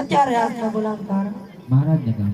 અત્યારે આજના બોલાવવાનું કારણ. મહારાજને કામ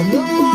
嗯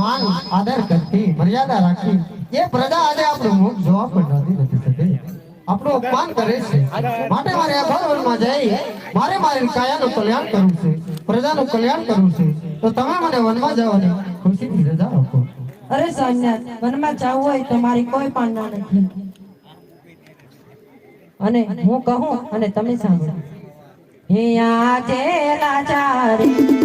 માન આદર કરતી મર્યાદા રાખી, એ પ્રજા આજે આપણું મુખ જોવા પણ નથી નથી થતી. આપણું અપમાન કરે છે. માટે મારે આ ભવનમાં જઈ, મારે મારી કાયાનું કલ્યાણ કરવું છે, પ્રજાનું કલ્યાણ કરવું છે. તો તમે મને વનમાં જવાની ખુશીથી રજા આપો. અરે સંન્યાસ વનમાં જવું હોય તો મારી કોઈ પણ ના નથી. અને હું કહું અને તમે સાંભળો. હિયા જે રાજા લાચે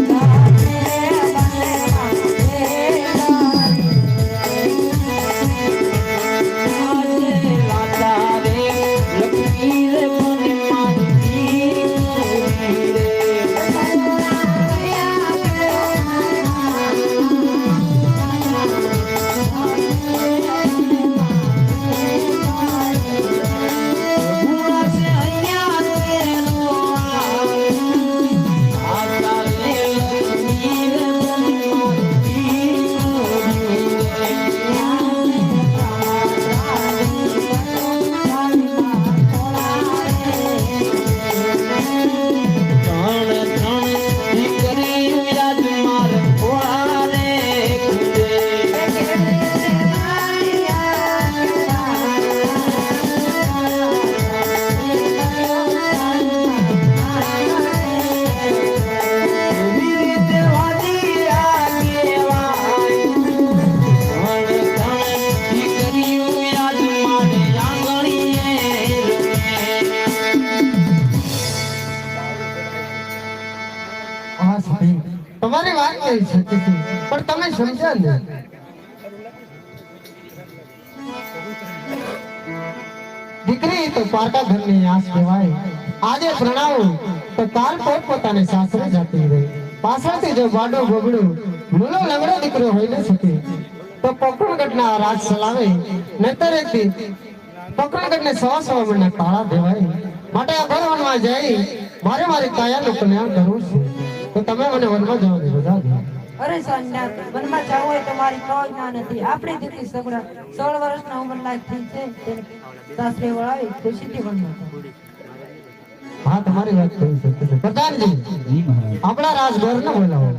સમજ્યા દીકરી તો પારકા ઘરની આસ કહેવાય. આજે પ્રણાવો, તો કાલ પોત પોતાને સાસરે જતી રહી. પાછળથી જો વાડો બગડું ભૂલો લંગડો દીકરો હોય ન શકે. તો પોકરણગઢના રાજ ચલાવે. નહીતર એક દી પોકરણગઢને સવા સવા મહિના તાળા દેવાય. માટે આ ભરવનમાં જઈ, મારે મારી કાયાનું કલ્યાણ કરવું છે. તો તમે મને વનમાં જવા રજા દો અરે સંન્યાસ વનમાં જવું હોય તો મારી કોઈ ના નથી. આપણી દીકરી સગડા સોળ વર્ષના ઉંમર લાયક થઈ છે. તેને સાસરે વળાવી ખુશીથી વનમાં હા તમારી વાત કહી શકે છે. પ્રધાનજી આપણા રાજભર ને બોલાવો.